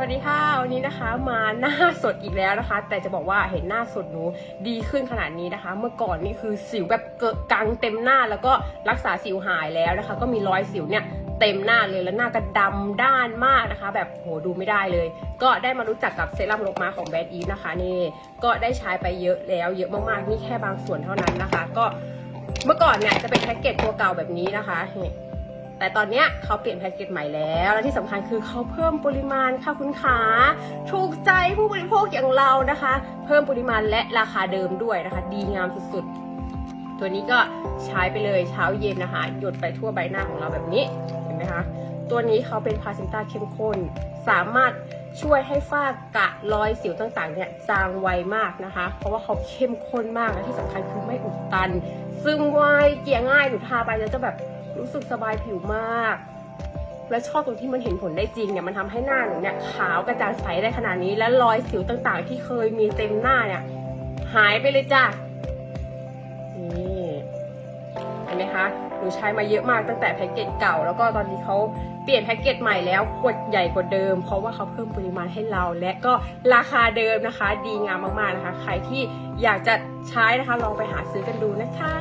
สวัสดีค่ะวันนี้นะคะมาหน้าสดอีกแล้วนะคะ แต่จะบอกว่าเห็นหน้าสดหนูดีขึ้นขนาดนี้นะคะ เมื่อก่อนนี่คือสิวแบบเกิดกังเต็มหน้าแล้วก็รักษาสิวหายแล้วนะคะ ก็มีรอยสิวเนี่ยเต็มหน้าเลยแล้วหน้าก็ดำด้านมากนะคะ แบบโหดูไม่ได้เลย ก็ได้มารู้จักกับเซรั่มลกมาของแบรนด์อีฟนะคะนี่ก็ได้ใช้ไปเยอะแล้ว เยอะมากๆนี่แค่บางส่วนเท่านั้นนะคะ ก็เมื่อก่อนเนี่ยจะเป็นแพ็กเกจตัวเก่าแบบนี้นะคะ แต่ตอนเนี้ยเขาเปลี่ยนแพ็กเกจใหม่แล้ว และที่สำคัญคือเขาเพิ่มปริมาณค่ะคุณขาถูกใจผู้บริโภคอย่างเรานะคะ เพิ่มปริมาณและราคาเดิมด้วยนะคะ ดีงามสุดๆ ตัวนี้ก็ใช้ไปเลยเช้าเย็นนะคะ หยดไปทั่วใบหน้าของเราแบบนี้เห็นไหมคะตัวนี้เขาเป็นพาเซนต้าเข้มข้น สามารถช่วยให้ฝ้ากระรอยสิวต่างๆเนี่ยจางไวมากนะคะ เพราะว่าเขาเข้มข้นมากและที่สำคัญคือไม่อุดตัน ซึมไวเกลี่ยง่ายหนูทาไปแล้วจะแบบ รู้สึกสบายผิวมาก และชอบตรงที่มันเห็นผลได้จริงเนี่ยมันทำให้หน้าหนูเนี่ยขาวกระจ่างใสได้ขนาดนี้ และรอยสิวต่างๆ ที่เคยมีเต็มหน้าเนี่ย หายไปเลยจ้ะนี่เห็นไหมคะหนูใช้มาเยอะมากตั้งแต่แพ็กเกจเก่า แล้วก็ตอนนี้เขาเปลี่ยนแพ็กเกจใหม่แล้วขวดใหญ่กว่าเดิม เพราะว่าเขาเพิ่มปริมาณให้เรา และก็ราคาเดิมนะคะ ดีงามมากๆนะคะ ใครที่อยากจะใช้นะคะลองไปหาซื้อกันดูนะคะ